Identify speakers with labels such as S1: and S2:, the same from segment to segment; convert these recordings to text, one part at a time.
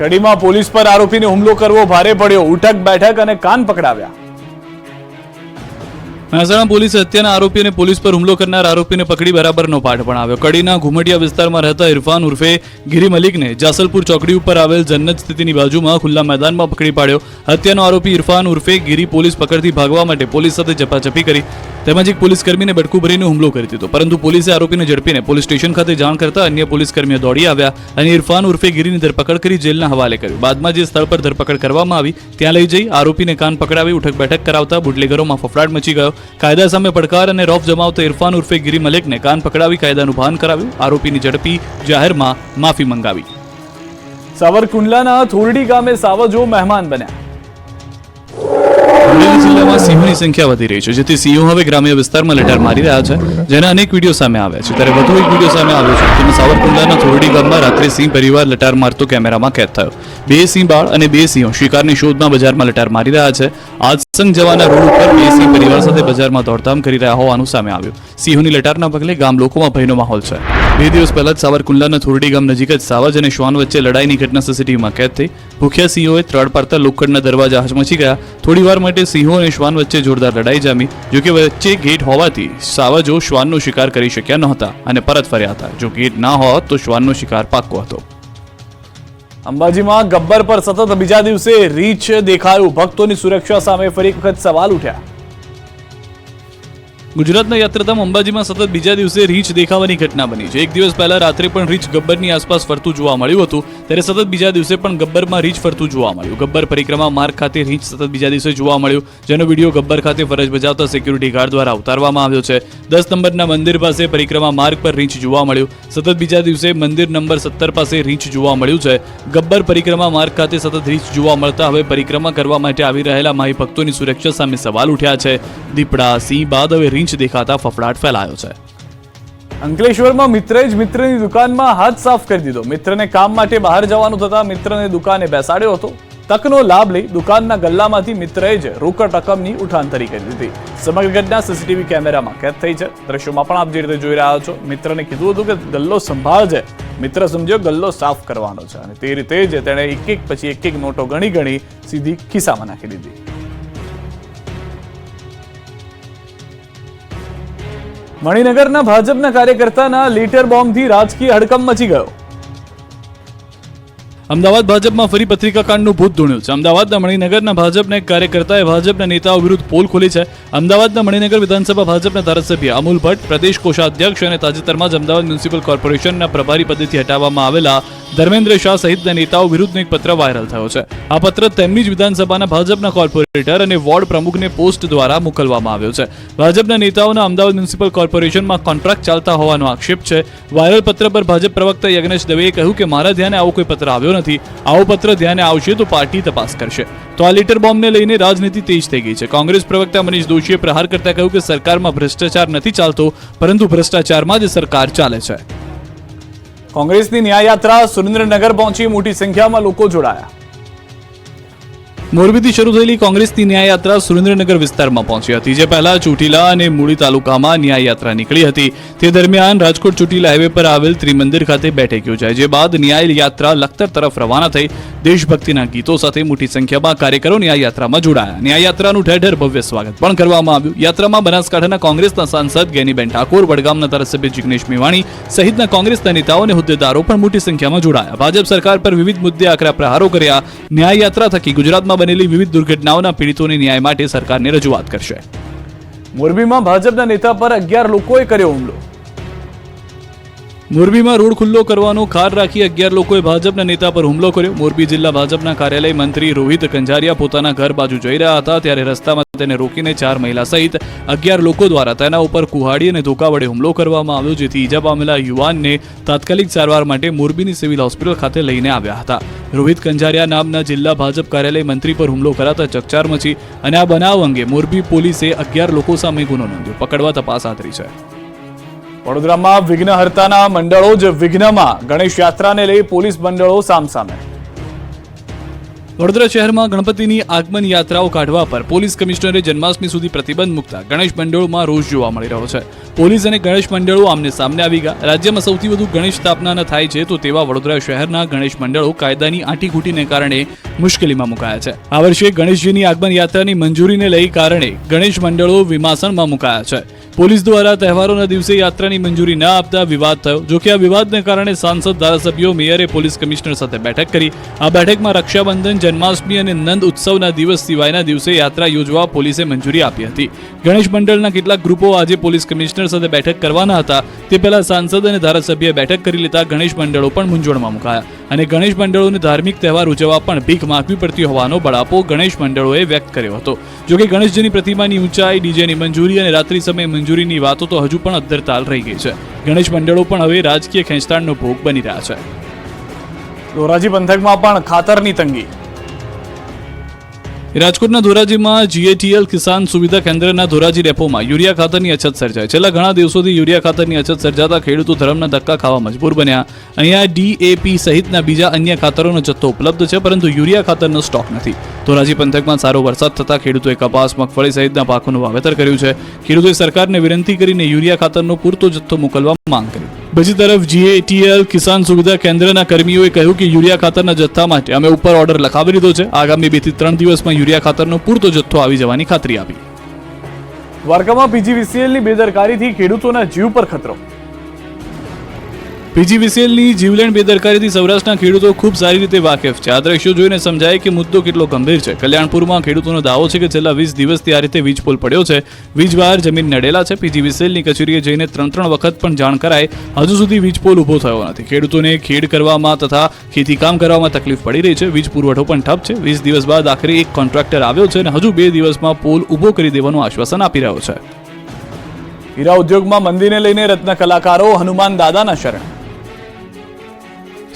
S1: કડીમાં પોલીસ પર આરોપીને હુમલો કરવો ભારે પડ્યો. ઉઠક, બેઠક અને કાન પકડાવ્યા.
S2: મહેસાણા પોલીસે હત્યાના આરોપી અને પોલીસ પર હુમલો કરનાર આરોપીને પકડી બરાબરનો પાઠ ભણાવ્યો. કડીના ઘુમટિયા વિસ્તારમાં રહેતા ઇરફાન ઉર્ફે ગિરી મલિકને જાસલપુર ચોકડી ઉપર આવેલ જન્નત સ્થિતિની બાજુમાં ખુલ્લા મેદાનમાં પકડી પાડ્યો. હત્યાનો આરોપી ઇરફાન ઉર્ફે ગિરી પોલીસ પકડથી ભાગવા માટે પોલીસ સાથે ઝપાઝપી કરી. તેમજ એક પોલીસ કર્મીને બટકું ભરીને હુમલો કરી દીધો. પરંતુ પોલીસે આરોપીને ઝડપીને પોલીસ સ્ટેશન ખાતે જાણ કરતા અન્ય પોલીસ કર્મીઓ દોડી આવ્યા અને ઇરફાન ઉર્ફે ગિરીની ધરપકડ કરી જેલના હવાલે કર્યું. બાદમાં જે સ્થળ પર ધરપકડ કરવામાં આવી, ત્યાં લઈ જઈ આરોપીને કાન પકડાવી ઉઠક બેઠક કરાવતા બુટલેગરોમાં ફફડાટ મચી ગયો. કાયદા સામે પડકાર અને રોફ જમાવતા ઇરફાન ઉર્ફે ગિરી મલિકને કાન પકડાવી કાયદાનું ભાન કરાવ્યું. આરોપીની ઝડપી જાહેરમાં માફી મંગાવી.
S1: સાવરકુંડલાના થોરડી ગામે સાવજો મહેમાન બન્યા.
S2: સિંહોની સંખ્યા વધી રહી છે. જેથી સિંહો હવે ગ્રામ્ય વિસ્તારમાં લટાર મારી રહ્યા છે, જેના અનેક વીડિયો સામે આવ્યા છે. ત્યારે વધુ એક વીડિયો સામે આવ્યો છે. જેમાં સાવરકુંડલાના થોરડી ગામમાં રાત્રે સિંહ પરિવાર લટાર મારતો કેમેરામાં કેદ થયો. બે સિંહ બાળ અને બે સિંહો શિકારની શોધમાં બજારમાં લટાર મારી રહ્યા છે. આસંગ જવાના રોડ ઉપર બે સિંહ પરિવાર સાથે બજારમાં દોડધામ કરી રહ્યા હોવાનું સામે આવ્યું. સિંહોની લટારના પગલે ગામ લોકોમાં ભયનો માહોલ છે. બે દિવસ પહેલા જ સાવરકુંડલાના થોરડી ગામ નજીક જ સાવજ અને શ્વાન વચ્ચે લડાઈની ઘટના સીસીટીવીમાં કેદ થઈ. ભૂખ્યા સિંહોએ ત્રણ પાડતા લોખંડના દરવાજા હચમચી ગયા. થોડીવાર માટે સિંહો અને શ્વાન વચ્ચે જોરદાર લડાઈ જામી જોકે વચ્ચે ગેટ હોવાથી સાવજો શ્વાનનો શિકાર કરી શક્યા નહોતા અને પરત ફર્યા હતા. જો ગેટ ના હોત તો શ્વાનનો શિકાર પાક્કો હતો.
S1: અંબાજીમાં ગબ્બર પર સતત બીજા દિવસે રીછ દેખાયું. ભક્તોની સુરક્ષા સામે ફરી વખત સવાલ ઉઠ્યા.
S2: ગુજરાતના યાત્રાધામ અંબાજીમાં સતત બીજા દિવસે રીંછ દેખાવાની ઘટના બની છે. એક દિવસ પહેલા રાત્રે પણ રીંછ ગબ્બરની આસપાસ ફરતું જોવા મળ્યું હતું, ત્યારે સતત બીજા દિવસે પણ ગબ્બરમાં રીંછ ફરતું જોવા મળ્યું. ગબ્બર પરિક્રમા માર્ગ ખાતે રીંછ સતત બીજા દિવસે જોવા મળ્યું, જેનો વીડિયો ગબ્બર ખાતે ફરજ બજાવતા સિક્યુરિટી ગાર્ડ દ્વારા ઉતારવામાં આવ્યો છે. દસ નંબરના મંદિર પાસે પરિક્રમા માર્ગ પર રીંછ જોવા મળ્યું. સતત બીજા દિવસે મંદિર નંબર સત્તર પાસે રીંછ જોવા મળ્યું છે. ગબ્બર પરિક્રમા માર્ગ ખાતે સતત રીંછ જોવા મળતા હવે પરિક્રમા કરવા માટે આવી રહેલા માહી ભક્તોની સુરક્ષા સામે સવાલ ઉઠ્યા છે. દીપડા, સિંહ, બાદ હવે રીંછ દેખાતા ફફડાટ ફેલાયો છે.
S1: અંકલેશ્વરમાં મિત્રએ જ મિત્રની દુકાનમાં હાથ સાફ કરી દીધો. મિત્રને કામ માટે બહાર જવાનું થતા મિત્રને દુકાને બેસાડ્યો હતો. તકનો લાભ લઈ દુકાનના ગલ્લામાંથી મિત્રએ જ રોકડ રકમની ઉઠાંતરી કરી દીધી. સમગ્ર ઘટના સીસીટીવી કેમેરામાં કેદ થઈ છે. દ્રશ્યોમાં પણ આપ જે રીતે જોઈ રહ્યા છો, મિત્રને કીધું હતું કે ગલ્લો સંભાળજે મિત્ર સમજ્યો ગલ્લો સાફ કરવાનો છે અને તે રીતે જ તેણે એક એક પછી એક એક નોટો ગણી ગણી સીધી ખિસ્સામાં નાખી દીધી. મણિનગરના ભાજપના કાર્યકર્તાના લીટર બોમ્બથી રાજકીય હડકંપ મચી ગયો.
S2: અમદાવાદ ભાજપમાં ફરી પત્રિકાકાંડનું ભૂત ધૂણ્યું છે. અમદાવાદના મણિનગરના ભાજપના એક કાર્યકર્તાએ ભાજપના નેતાઓ વિરુદ્ધ પોલ ખોલી છે. અમદાવાદના મણિનગર વિધાનસભા ભાજપના ધારાસભ્ય અમુલ ભટ્ટ, પ્રદેશ કોષાધ્યક્ષ અને તાજેતરમાં જ અમદાવાદ મ્યુનિસિપલ કોર્પોરેશનના પ્રભારી પદેથી હટાવવામાં આવેલા ધર્મેન્દ્ર શાહ સહિતના નેતાઓ વિરુદ્ધનો એક પત્ર વાયરલ થયો છે. આ પત્ર તેમની જ વિધાનસભાના ભાજપના કોર્પોરેટર અને વોર્ડ પ્રમુખને પોસ્ટ દ્વારા મોકલવામાં આવ્યો છે. ભાજપના નેતાઓના અમદાવાદ મ્યુનિસિપલ કોર્પોરેશનમાં કોન્ટ્રાક્ટ ચાલતા હોવાનો આક્ષેપ છે. વાયરલ પત્ર પર ભાજપ પ્રવક્તા યજ્ઞેશ દવેએ કહ્યું કે, મારા ધ્યાને આવો કોઈ પત્ર આવ્યો નથી. આવો પત્ર ધ્યાને આવશે તો પાર્ટી તપાસ કરશે. તો આ લીટર બોમ્બને લઈને રાજનીતિ તેજ થઈ ગઈ છે. કોંગ્રેસ પ્રવક્તા મનીષ દોશીએ પ્રહાર કરતા કહ્યું કે, સરકારમાં ભ્રષ્ટાચાર નથી ચાલતો, પરંતુ ભ્રષ્ટાચારમાં જ સરકાર ચાલે છે.
S1: કોંગ્રેસની ન્યાયયાત્રા સુરેન્દ્રનગર પહોંચી મોટી સંખ્યામાં લોકો જોડાયા.
S2: મોરબીથી શરૂ થયેલી કોંગ્રેસની ન્યાયયાત્રા સુરેન્દ્રનગર વિસ્તારમાં પહોંચી હતી, જે પહેલા ચોટીલા અને મૂળી તાલુકામાં ન્યાયયાત્રા નીકળી હતી. તે દરમિયાન રાજકોટ ચોટીલા હાઈવે પર આવેલ ત્રિમંદિર ખાતે બેઠક યોજાઈ, જે બાદ ન્યાય યાત્રા લખતર તરફ રવાના થઈ દેશભક્તિના ગીતો સાથે મોટી સંખ્યામાં કાર્યકરો ન્યાયયાત્રામાં જોડાયા. ન્યાયયાત્રાનું ઠેર ઠેર ભવ્ય સ્વાગત પણ કરવામાં આવ્યું. યાત્રામાં બનાસકાંઠાના કોંગ્રેસના સાંસદ ગેનીબેન ઠાકોર, વડગામના ધારાસભ્ય જિગ્નેશ મેવાણી સહિતના કોંગ્રેસના નેતાઓ અને હોદ્દેદારો પણ મોટી સંખ્યામાં જોડાયા. ભાજપ સરકાર પર વિવિધ મુદ્દે આકરા પ્રહારો કર્યા. ન્યાયયાત્રા થકી ગુજરાતમાં બનેલી વિવિધ દુર્ઘટનાઓના પીડિતોને ન્યાય માટે સરકારને રજૂઆત કરશે.
S1: મોરબીમાં ભાજપના નેતા પર અગિયાર લોકોએ કર્યો હુમલો.
S2: મોરબીમાં રોડ ખુલ્લો કરવાનો ખાર રાખી અગિયાર લોકોએ ભાજપના નેતા પર હુમલો કર્યો. મોરબી જિલ્લા ભાજપના કાર્યાલય મંત્રી રોહિત કંજારિયા પોતાના ઘર બાજુ જઈ રહ્યા હતા ત્યારે રસ્તામાં તેને રોકીને ચાર મહિલા સહિત અગિયાર લોકો દ્વારા તેના ઉપર કુહાડી અને ધોકા વડે હુમલો કરવામાં આવ્યો, જેથી ઈજા પામેલા યુવાનને તાત્કાલિક સારવાર માટે મોરબીની સિવિલ હોસ્પિટલ ખાતે લઈને આવ્યા હતા. રોહિત કંજારિયા નામના જિલ્લા ભાજપ કાર્યાલય મંત્રી પર હુમલો કરાતા ચકચાર મચી અને આ બનાવ અંગે મોરબી પોલીસે અગિયાર લોકો સામે ગુનો નોંધ્યો. પકડવા તપાસ હાથ ધરી છે.
S1: વડોદરામાં વિઘ્નહર્તાના મંડળો જ વિઘ્નમાં. ગણેશ યાત્રાને લઈ પોલીસ મંડળો સામસામે.
S2: વડોદરા શહેરમાં ગણપતિની આગમન યાત્રાઓ કાઢવા પર પોલીસ કમિશનરે જન્માષ્ટમી સુધી પ્રતિબંધ મૂકતા ગણેશ મંડળોમાં રોષ જોવા મળી રહ્યો છે. પોલીસ અને ગણેશ મંડળો આમને સામને આવી ગયા. રાજ્યમાં સૌથી વધુ ગણેશ સ્થાપનાના થાય છે તો તેવા વડોદરા શહેરના ગણેશ મંડળો કાયદાની આંટીઘૂટીને કારણે મુશ્કેલીમાં મુકાયા છે. આ વર્ષે ગણેશજીની આગમન યાત્રાની મંજૂરીને લઈ કારણે ગણેશ મંડળો વિમાસણમાં મુકાયા છે. પોલીસ દ્વારા તહેવારોના દિવસે યાત્રાની મંજૂરી ન આપતા વિવાદ થયો, જો આ વિવાદને કારણે સાંસદ, ધારાસભ્યો, મેયરે, પોલીસ કમિશનર સાથે બેઠક કરી. આ બેઠકમાં રક્ષાબંધન, જન્માષ્ટમી અને નંદ ઉત્સવના દિવસ સિવાયના દિવસે યાત્રા યોજવા પોલીસે મંજૂરી આપી હતી. ગણેશ મંડળના કેટલાક ગ્રુપો આજે પોલીસ કમિશનર સાથે બેઠક કરવાના હતા. તે પહેલા સાંસદ અને ધારાસભ્યએ બેઠક કરી લેતા ગણેશ મંડળો પણ મૂંઝવણમાં મુકાયા અને ગણેશ મંડળોને ધાર્મિક તહેવાર ઉજવવા પણ ભીખ માગવી પડતી હોવાનો બળાપો ગણેશ મંડળોએ વ્યક્ત કર્યો હતો. જોકે ગણેશજીની પ્રતિમાની ઊંચાઈ, ડીજેની મંજૂરી અને રાત્રિ સમયે મંજૂરીની વાતો તો હજુ પણ અદ્ધરતાલ રહી ગઈ છે. ગણેશ મંડળો પણ હવે રાજકીય ખેંચતાણનો ભોગ બની રહ્યા છે.
S1: ધોરાજી પંથકમાં પણ ખાતરની તંગી.
S2: રાજકોટના ધોરાજીમાં જીએટીએલ કિસાન સુવિધા કેન્દ્રના ધોરાજી ડેપોમાં યુરિયા ખાતરની અછત સર્જાય છેલ્લા ઘણા દિવસોથી યુરિયા ખાતરની અછત સર્જાતા ખેડૂતો ધરમના ધક્કા ખાવા મજબૂર બન્યા. અહીંયા ડીએપી સહિતના બીજા અન્ય ખાતરોનો જથ્થો ઉપલબ્ધ છે, પરંતુ યુરિયા ખાતરનો સ્ટોક નથી. ધોરાજી પંથકમાં સારો વરસાદ થતાં ખેડૂતોએ કપાસ, મગફળી સહિતના પાકોનું વાવેતર કર્યું છે. ખેડૂતોએ સરકારને વિનંતી કરીને યુરિયા ખાતરનો પૂરતો જથ્થો મોકલવા માંગ કરી. બીજી તરફ જીએટીએલ કિસાન સુવિધા કેન્દ્રના કર્મીઓએ કહ્યું કે યુરિયા ખાતરના જથ્થા માટે અમે ઉપર ઓર્ડર લખાવી દીધો છે. આગામી બેથી ત્રણ દિવસમાં યુરિયા ખાતરનો પૂરતો જથ્થો આવી જવાની ખાતરી આપી.
S1: દ્વારકામાં પીજીવીસીએલની બેદરકારીથી ખેડૂતોના જીવ પર ખતરો.
S2: પીજીવીસીએલની જીવલેણ બેદરકારીથી સૌરાષ્ટ્રના ખેડૂતો ખૂબ સારી રીતે વાકેફ છે. આ દ્રશ્યો જોઈને સમજાય કે મુદ્દો કેટલો ગંભીર છે. કલ્યાણપુરમાં ખેડૂતોનો દાવો છે કે છેલ્લા વીસ દિવસથી આ રીતે વીજ પોલ પડ્યો છે. વીજવાર જમીન નડેલા છે. પીજીવીસીએલની કચેરીએ જઈને ત્રણ ત્રણ વખત પણ જાણ કરાય હજુ સુધી વીજ પોલ ઊભો થયો નથી. ખેડૂતોને ખેડ કરવામાં તથા ખેતીકામ કરવામાં તકલીફ પડી રહી છે. વીજ પુરવઠો પણ ઠપ છે. વીસ દિવસ બાદ આખરે એક કોન્ટ્રાક્ટર આવ્યો છે અને હજુ બે દિવસમાં પોલ ઊભો કરી દેવાનું આશ્વાસન આપી રહ્યો છે.
S1: હીરા ઉદ્યોગમાં મંદીને લઈને રત્ન કલાકારો હનુમાન દાદાના શરણ.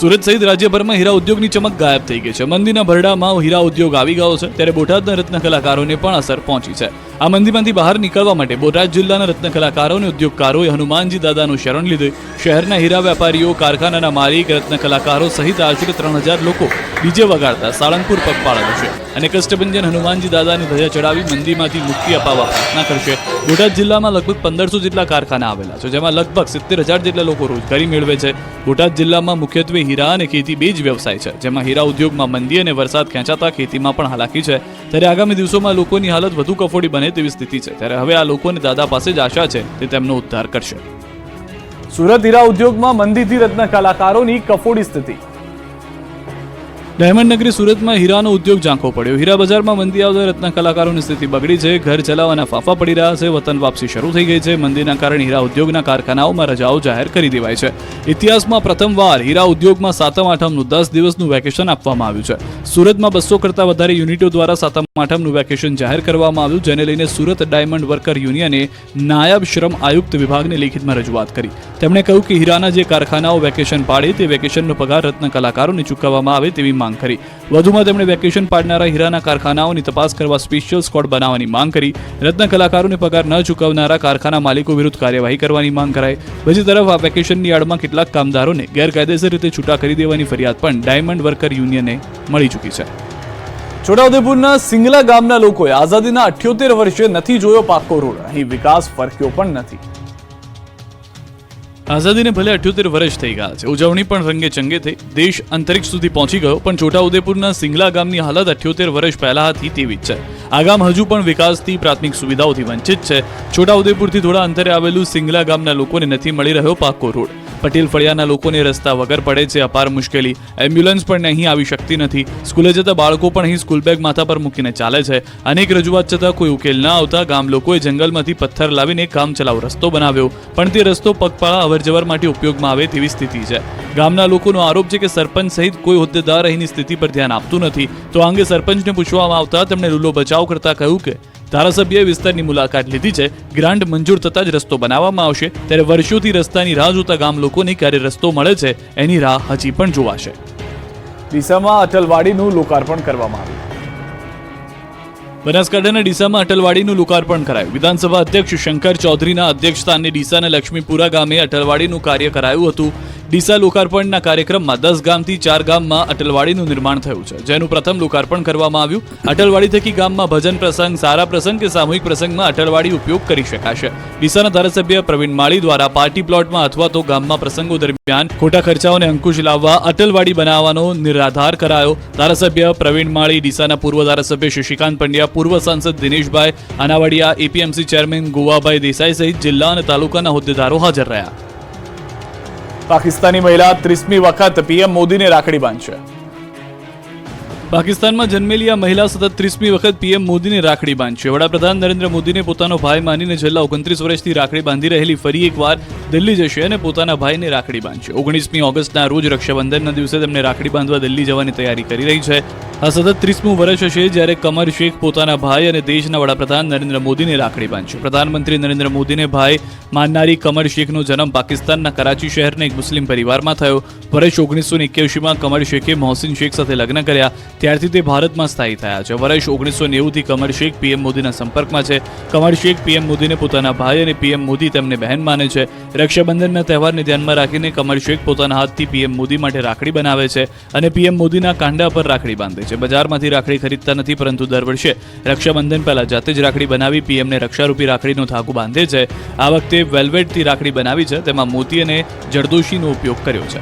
S2: સુરત સહિત રાજ્યભરમાં હીરા ઉદ્યોગની ચમક ગાયબ થઈ ગઈ છે. મંદીના ભરડામાં હીરા ઉદ્યોગ આવી ગયો છે, ત્યારે બોટાદના રત્ન કલાકારોને પણ અસર પહોંચી છે. આ મંદીમાંથી બહાર નીકળવા માટે બોટાદ જિલ્લાના રત્ન કલાકારો અને ઉદ્યોગકારોએ હનુમાનજી દાદાનું શરણ લીધું. શહેરના હીરા વેપારીઓ, કારખાનાના માલિક, રત્ન કલાકારો સહિત આશરે ત્રણ હજાર લોકો ડીજે વગાડતા સાળંગપુર પગપાળા છે. અને કષ્ટભંજન હનુમાનજી દાદાની ધજા ચડાવી મંદીમાંથી મુક્તિ અપાવવા પ્રાર્થના કરશે. બોટાદ જિલ્લામાં લગભગ પંદરસો જેટલા કારખાના આવેલા છે, જેમાં લગભગ સિત્તેર હજાર જેટલા લોકો રોજગારી મેળવે છે. બોટાદ જિલ્લામાં મુખ્યત્વે હીરા અને ખેતી બે જ વ્યવસાય છે, જેમાં હીરા ઉદ્યોગમાં મંદી અને વરસાદ ખેંચાતા ખેતીમાં પણ હાલાકી છે. ત્યારે આગામી દિવસોમાં લોકોની હાલત વધુ કફોડી બને તેવી સ્થિતિ છે. ત્યારે હવે આ લોકોની દાદા પાસે જ આશા છે તે તેમનો ઉદ્ધાર કરશે.
S1: સુરત હીરા ઉદ્યોગમાં મંદીથી રત્ન કલાકારોની કફોડી સ્થિતિ.
S2: ડાયમંડ નગરી સુરતમાં હીરાનો ઉદ્યોગ ઝાંખો પડ્યો. હીરા બજારમાં મંદી આવતા રત્ન કલાકારોની સ્થિતિ બગડી છે. ઘર ચલાવવાના ફાફા પડી રહ્યા છે. વતન વાપસી શરૂ થઈ ગઈ છે. મંદીના કારણે હીરા ઉદ્યોગના કારખાનાઓમાં રજાઓ જાહેર કરી દેવાય છે. ઇતિહાસમાં પ્રથમવાર હીરા ઉદ્યોગમાં સાતમ, આઠમનું, દસ દિવસનું વેકેશન આપવામાં આવ્યું છે. સુરતમાં બસો કરતાં વધારે યુનિટો દ્વારા સાતમ, આઠમનું વેકેશન જાહેર કરવામાં આવ્યું, જેને લઈને સુરત ડાયમંડ વર્કર યુનિયને નાયબ શ્રમ આયુક્ત વિભાગને લેખિતમાં રજૂઆત કરી. તેમણે કહ્યું કે હીરાના જે કારખાનાઓ વેકેશન પાડે તે વેકેશનનો પગાર રત્ન કલાકારોને ચૂકવવામાં આવે તેવી માંગ કરી. વધુમાં તેમણે વેકેશન પાડનારા હીરાના કારખાનાઓની તપાસ કરવા સ્પેશિયલ સ્કોડ બનાવવાની માંગ કરી. રત્ન કલાકારોને પગાર ન ચૂકવનારા કારખાના માલિકો વિરુદ્ધ કાર્યવાહી કરવાની માંગ કરાઈ. બીજી તરફ, આ વેકેશનની આડમાં કેટલાક કામદારોને ગેરકાયદેસર રીતે છૂટા કરી દેવાની ફરિયાદ પણ ડાયમંડ વર્કર યુનિયને મળી ચૂકી છે.
S1: છોટાઉદેપુરના સિંગલા ગામના લોકોએ આઝાદીના અઠ્યોતેર વર્ષે નથી જોયો પાકો રોડ. અહીં વિકાસ ફરક્યો પણ નથી.
S2: આઝાદીને ભલે અઠ્યોતેર વર્ષ થઈ ગયા છે, ઉજવણી પણ રંગે ચંગે થઈ. દેશ અંતરિક્ષ સુધી પહોંચી ગયો, પણ છોટાઉદેપુરના સિંગલા ગામની હાલત અઠ્યોતેર વર્ષ પહેલા હતી તેવી જ છે. આ ગામ હજુ પણ વિકાસથી પ્રાથમિક સુવિધાઓથી વંચિત છે. છોટાઉદેપુરથી થોડા અંતરે આવેલું સિંગલા ગામના લોકોને નથી મળી રહ્યો પાકો રોડ. પટેલ ફળિયાના લોકોને રસ્તા વગર પડે છે અપાર મુશ્કેલી. એમ્બ્યુલન્સ પણ અહીં આવી શકતી નથી. સ્કૂલે જતા બાળકો પણ અહીં સ્કૂલ બેગ માથા પર મૂકીને ચાલે છે. અનેક રજૂઆત છતાં કોઈ ઉકેલ ના આવતા ગામ લોકોએ જંગલમાંથી પથ્થર લાવીને કામ ચલાવ રસ્તો બનાવ્યો. પણ તે રસ્તો પગપાળા અવરજવર માટે ઉપયોગમાં આવે તેવી સ્થિતિ છે. ગામના લોકોનો આરોપ છે કે સરપંચ સહિત કોઈ હોદ્દેદાર અહીંની સ્થિતિ પર ધ્યાન આપતું નથી. તો આ અંગે સરપંચને પૂછવામાં આવતા તેમણે રૂલો બચાવ કરતા કહ્યું કે ધારાસભ્યએ વિસ્તારની મુલાકાત લીધી છે. ગ્રાન્ટ મંજૂર થતાં જ રસ્તો બનાવવામાં આવશે. ત્યારે વર્ષોથી રસ્તાની રાહ જોતા ગામ લોકોને ક્યારે રસ્તો મળે છે એની રાહ હજી પણ જોવાશે.
S1: ડીસામાં અટલવાડીનું લોકાર્પણ કરવામાં આવ્યું.
S2: બનાસકાંઠાના ડીસામાં અટલવાડીનું લોકાર્પણ કરાયું. વિધાનસભા અધ્યક્ષ શંકર ચૌધરીના અધ્યક્ષસ્થાને ડીસાના લક્ષ્મીપુરા ગામે અટલવાડીનું કાર્ય કરાયું હતું. ડીસા લોકાર્પણના કાર્યક્રમમાં દસ ગામથી ચાર ગામમાં અટલવાડીનું નિર્માણ થયું છે. જેનું પ્રથમ લોકાર્પણ કરવામાં આવ્યું. અટલવાડી થકી ગામમાં ભજન પ્રસંગ, સારા પ્રસંગ કે સામૂહિક પ્રસંગમાં અટલવાડી ઉપયોગ કરી શકાશે. ડીસાના ધારાસભ્ય પ્રવીણ માળી દ્વારા પાર્ટી પ્લોટમાં અથવા તો ગામમાં પ્રસંગો દરમિયાન ખોટા ખર્ચાઓને અંકુશ લાવવા અટલવાડી બનાવવાનો નિરાધાર કરાયો. ધારાસભ્ય પ્રવીણ માળી, ડીસાના પૂર્વ ધારાસભ્ય શશિકાંત પંડ્યા, પૂર્વ સાંસદ દિનેશભાઈ અનાવાડિયા, એપીએમસી ચેરમેન ગોવાભાઈ દેસાઈ સહિત જિલ્લા અને તાલુકાના હોદ્દેદારો હાજર રહ્યા.
S1: પાકિસ્તાની મહિલા ત્રીસમી વખત પીએમ મોદીને રાખડી બાંધશે.
S2: પાકિસ્તાનમાં જન્મેલી આ મહિલા સતત ત્રીસમી વખત પીએમ મોદીને રાખડી બાંધશે. વડાપ્રધાન નરેન્દ્ર મોદીને પોતાનો ભાઈ માનીને છેલ્લા ઓગણત્રીસ વર્ષથી રાખડી બાંધી રહેલી ફરી એકવાર દિલ્હી જશે અને પોતાના ભાઈને રાખડી બાંધશે. ઓગણીસમી ઓગસ્ટના રોજ રક્ષાબંધનના દિવસે તેમને રાખડી બાંધવા દિલ્હી જવાની તૈયારી કરી રહી છે. આ સતત ત્રીસમું વર્ષ હશે જ્યારે કમર શેખ પોતાના ભાઈ અને દેશના વડાપ્રધાન નરેન્દ્ર મોદીને રાખડી બાંધશે. પ્રધાનમંત્રી નરેન્દ્ર મોદીને ભાઈ માનનારી કમર શેખનો જન્મ પાકિસ્તાનના કરાચી શહેરના એક મુસ્લિમ પરિવારમાં થયો. વર્ષ ઓગણીસો એક્યાસીમાં કમર શેખે મોહસિન શેખ સાથે લગ્ન કર્યા. ત્યારથી તે ભારતમાં સ્થાયી થયા છે. વર્ષ ઓગણીસો નેવુંથી કમર શેખ પીએમ મોદીના સંપર્કમાં છે. કમર શેખ પીએમ મોદીને પોતાના ભાઈ અને પીએમ મોદી તેમને બહેન માને છે. રક્ષાબંધનના તહેવારને ધ્યાનમાં રાખીને કમર શેખ પોતાના હાથથી પીએમ મોદી માટે રાખડી બનાવે છે અને પીએમ મોદીના કાંડા પર રાખડી બાંધે છે. બજારમાંથી રાખડી ખરીદતા નથી, પરંતુ દર વર્ષે રક્ષાબંધન પહેલા જાતે જ રાખડી બનાવી પીએમને રક્ષારૂપી રાખડીનો થાકું બાંધે છે. આ વખતે વેલ્વેટથી રાખડી બનાવી છે. તેમાં મોતી અને જરદોશીનો ઉપયોગ કર્યો છે.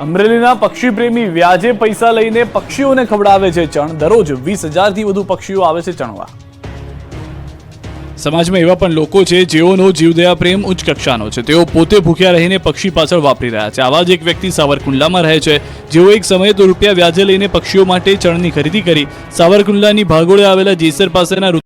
S1: અમરેલીના પક્ષી પ્રેમી વ્યાજે પૈસા લઈને પક્ષીઓને ખવડાવે છે ચણ. દરરોજ વીસ હજારથી વધુ પક્ષીઓ આવે છે ચણવા.
S2: સમાજમાં એવા પણ લોકો છે જેઓનો જીવદયા પ્રેમ ઉચ્ચ કક્ષાનો છે. તેઓ પોતે ભૂખ્યા રહીને પક્ષી પાછળ વાપરી રહ્યા છે. આવા જ એક વ્યક્તિ સાવરકુંડલામાં રહે છે. જેઓ એક સમયે તો રૂપિયા વ્યાજે લઈને પક્ષીઓ માટે ચણની ખરીદી કરી સાવરકુંડલાની ભાગોળે આવેલા જેસર પાસેના